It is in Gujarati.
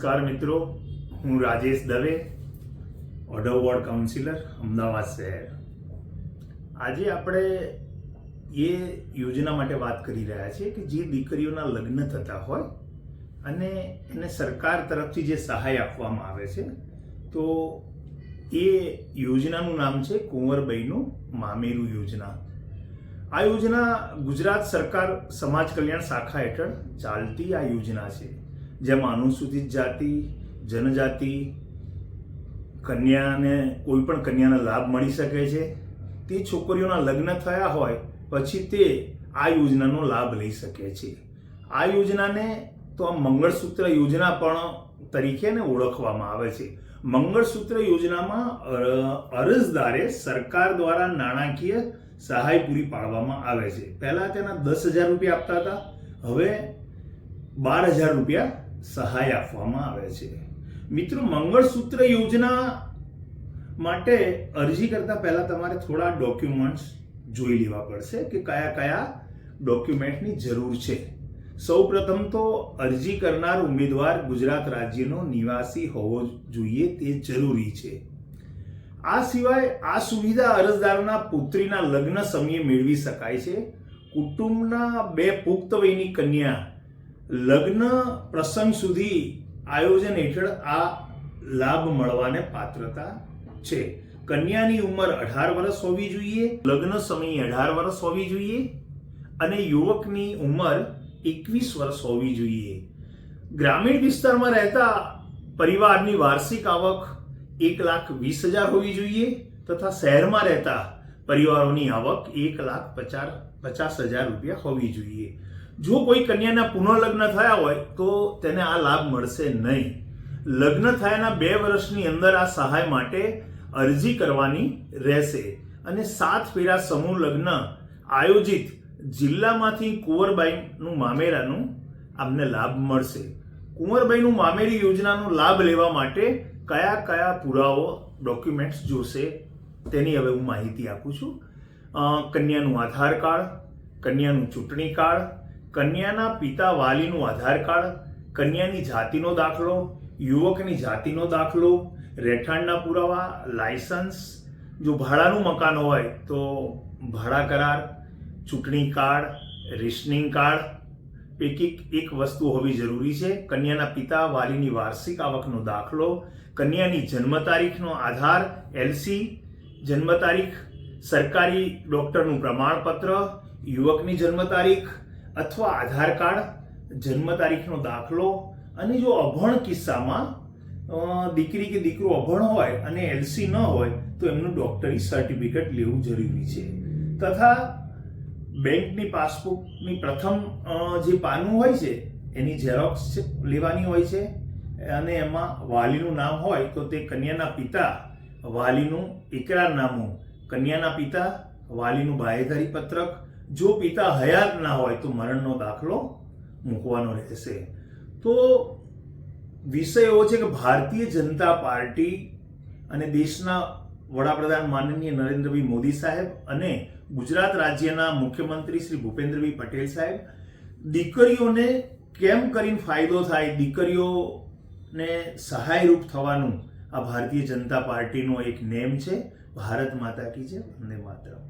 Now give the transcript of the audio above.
નમસ્કાર મિત્રો. હું રાજેશ દવે ઓઢવ વોર્ડ કાઉન્સિલર અમદાવાદ શહેર. આજે આપણે એ યોજના માટે વાત કરી રહ્યા છીએ કે જે દીકરીઓના લગ્ન થતા હોય અને એને સરકાર તરફથી જે સહાય આપવામાં આવે છે, તો એ યોજનાનું નામ છે કુંવરબાઈનું મામેરું યોજના. આ યોજના ગુજરાત સરકાર સમાજ કલ્યાણ શાખા હેઠળ ચાલતી આ યોજના છે. જેમાં અનુસૂચિત જાતિ, જનજાતિ, કન્યાને કોઈ પણ કન્યાને લાભ મળી શકે છે, તે છોકરીઓના લગ્ન થયા હોય, પછી તે આ યોજનાનો લાભ લઈ શકે છે. આ યોજનાને તો આ મંગળસૂત્ર યોજના પણ તરીકે ને ઓળખવામાં આવે છે. મંગળસૂત્ર યોજનામાં અરજદારે સરકાર દ્વારા નાણાકીય સહાય પૂરી પાડવામાં આવે છે. પહેલા તેના દસ હજાર રૂપિયા આપતા હતા, હવે બાર હજાર રૂપિયા સહાય આપવામાં આવે છે. મિત્રો, મંગળસૂત્ર યોજના માટે અરજી કરતા પહેલા તમારે થોડા ડોક્યુમેન્ટ્સ જોઈ લેવા પડશે કે કયા કયા ડોક્યુમેન્ટની જરૂર છે. સૌપ્રથમ તો અરજી કરનાર ઉમેદવાર ગુજરાત રાજ્યનો નિવાસી હોવો જોઈએ, તે જરૂરી છે. આ સિવાય આ સુવિધા અરજદારના પુત્રીના લગ્ન સમયે મેળવી શકાય છે. કુટુંબના બે પુખ્ત વયની કન્યા લગ્ન પ્રસંગ સુધી આયોજન હેઠળ આ લાભ મળવાને પાત્રતા છે. કન્યાની ઉંમર અઢાર વર્ષ હોવી જોઈએ, લગ્ન સમયે અઢાર વર્ષ હોવી જોઈએ અને યુવકની ઉંમર એકવીસ વર્ષ હોવી જોઈએ. ગ્રામીણ વિસ્તારમાં રહેતા પરિવારની વાર્ષિક આવક એક લાખ વીસ હજાર હોવી જોઈએ તથા શહેરમાં રહેતા પરિવારોની આવક એક લાખ પચાસ પચાસ હજાર રૂપિયા હોવી જોઈએ. જો કોઈ કન્યાના પુનઃલગ્ન થયા હોય, તો તેને આ લાભ મળશે નહીં. લગ્ન થયાના બે વર્ષની અંદર આ સહાય માટે અરજી કરવાની રહેશે. અને સાત ફેરા સમૂહ લગ્ન આયોજિત જિલ્લામાંથી કુંવરબાઈનું મામેરાનું આપને લાભ મળશે. કુંવરબાઈનું મામેરી યોજનાનો લાભ લેવા માટે કયા કયા પુરાવો, ડોક્યુમેન્ટ્સ જોશે, તેની હવે હું માહિતી આપું છું. કન્યાનું આધાર કાર્ડ, કન્યાનું ચૂંટણી કાર્ડ કન્યાના પિતા વાલીનું આધાર કાર્ડ, કન્યાની જાતિનો દાખલો, યુવકની જાતિનો દાખલો, રહેઠાણના પુરાવા, લાયસન્સ. જો ભાડાનું મકાન હોય તો ભાડા કરાર, ચૂંટણી કાર્ડ, રેશનિંગ કાર્ડ. પૈકી એક વસ્તુ હોવી જરૂરી છે, કન્યાના પિતા વાલીની વાર્ષિક આવકનો દાખલો, કન્યાની જન્મ તારીખનો આધાર, એલસી, જન્મ તારીખ, સરકારી ડૉક્ટરનું પ્રમાણપત્ર, યુવકની જન્મ તારીખ અથવા આધાર કાર્ડ, જન્મ તારીખનો દાખલો અને જો અભણ કિસ્સામાં દીકરી કે દીકરો અભણ હોય અને એલસી ન હોય, તો એમનું ડોક્ટરી સર્ટિફિકેટ લેવું જરૂરી છે. તથા બેંકની પાસબુકની પ્રથમ જે પાનું હોય છે, એની ઝેરોક્સ લેવાની હોય છે. અને એમાં વાલીનું નામ હોય તો તે કન્યાના પિતા, વાલીનું ઇકરારનામું કન્યાના પિતા વાલીનું બાહેધારી પત્રક, જો પિતા હયાત ના હોય તો મરણનો દાખલો મૂકવાનો રહેશે. તો વિષય એવો છે કે ભારતીય જનતા પાર્ટી અને દેશના વડાપ્રધાન માનનીય નરેન્દ્રભાઈ મોદી સાહેબ અને ગુજરાત રાજ્યના મુખ્યમંત્રી શ્રી ભૂપેન્દ્રભાઈ પટેલ સાહેબ, દીકરીઓને કેમ કરીને ફાયદો થાય, દીકરીઓને સહાયરૂપ થવાનું આ ભારતીય જનતા પાર્ટીનો એક નેમ છે, ભારત માતા કી છે વંદે માતરમ.